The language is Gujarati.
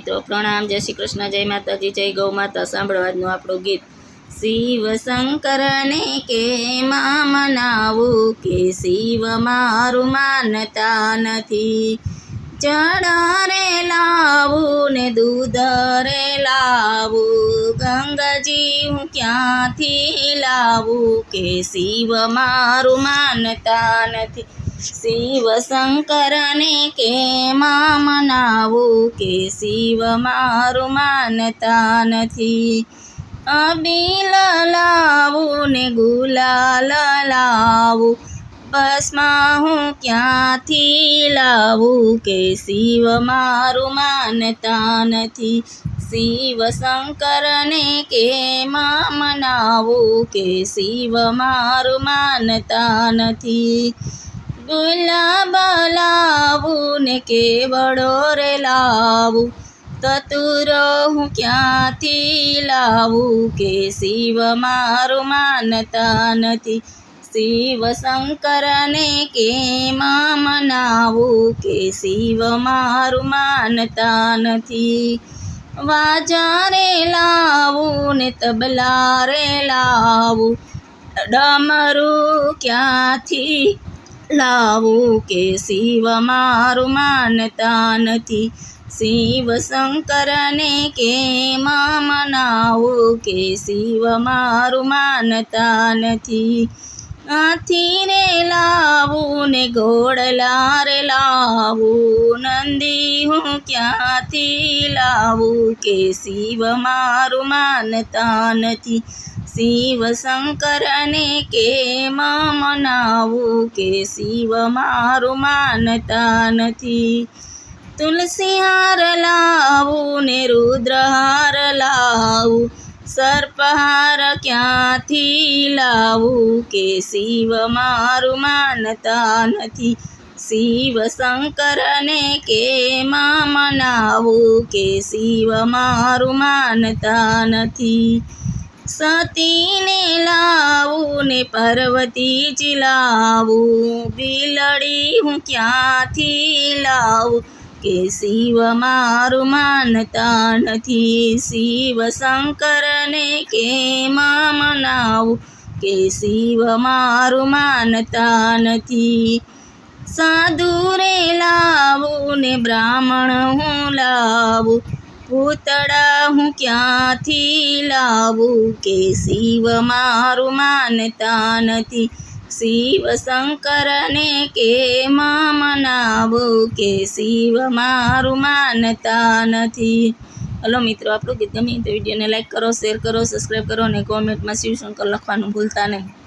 મિત્રો પ્રણામ, જય શ્રી કૃષ્ણ, જય માતાજી, જય ગૌ માતા. સાંભળવા આજનું આપણું ગીત. શિવ શંકરને કે માં મનાવું કે શિવ મારું માનતા નથી. ચણા રે લાવું ને દૂધ રે લાવું. ગંગાજી, હું ક્યાંથી લાવું કે શિવ મારું માનતા નથી. શિવ શંકરને કે મા મનાવું કે શિવ મારું માનતા નથી? અબીલ લાવું ને ગુલાલ લાવું, બસમાં હું ક્યાંથી લાવું કે શિવ મારું માનતા નથી? શિવ શંકરને કે મા મનાવું કે શિવ મારું માનતા નથી? ગુલાબ લાવું ને કેવડો રે લાવું? તતુરો હું ક્યાંથી લાવું કે શિવ મારું માનતા નથી? શિવ શંકરને કે માં મનાવું કે શિવ મારું માનતા નથી? વાજા રે લાવું ને તબલા લાવું? ડમરું ક્યાંથી લાવું કે શિવ મારું માનતા નથી. શિવ શંકરને કે મનાવું કે શિવ મારું માનતા નથી? હાથી લાવું ને ઘોડલા રે લાવું, નંદી હું ક્યાંથી લાવું કે શિવ મારું માનતા નથી? શિવ શંકરને કે માં મનાવું કે શિવ મારું માનતા નથી? તુલસી હાર લાવું ને રુદ્રહાર લાવું સર્પહાર ક્યાંથી લાવું કે શિવ મારું માનતા નથી? શિવ શંકરને કે માં મનાવું કે શિવ મારું માનતા નથી? સતીને લાવું ને પાર્વતીજી લાવું. બિલડી હું ક્યાંથી લાવું? કે શિવ મારું માનતા નથી. શિવ શંકરને કે માં મનાવું? કે શિવ મારું માનતા નથી. સાધુ રે લાવું ને બ્રાહ્મણ હું લાવું? પૂતળા હું ક્યાંથી લાવું? કે શિવ મારું માનતા નથી. શિવ શંકરને કે માં મનાવું કે શિવ મારું માનતા નથી. હલો મિત્રો, આપણું ગીત ગમે તો વિડીયોને લાઈક કરો શેર કરો સબસ્ક્રાઈબ કરો અને કોમેન્ટમાં શિવશંકર લખવાનું ભૂલતા નહીં.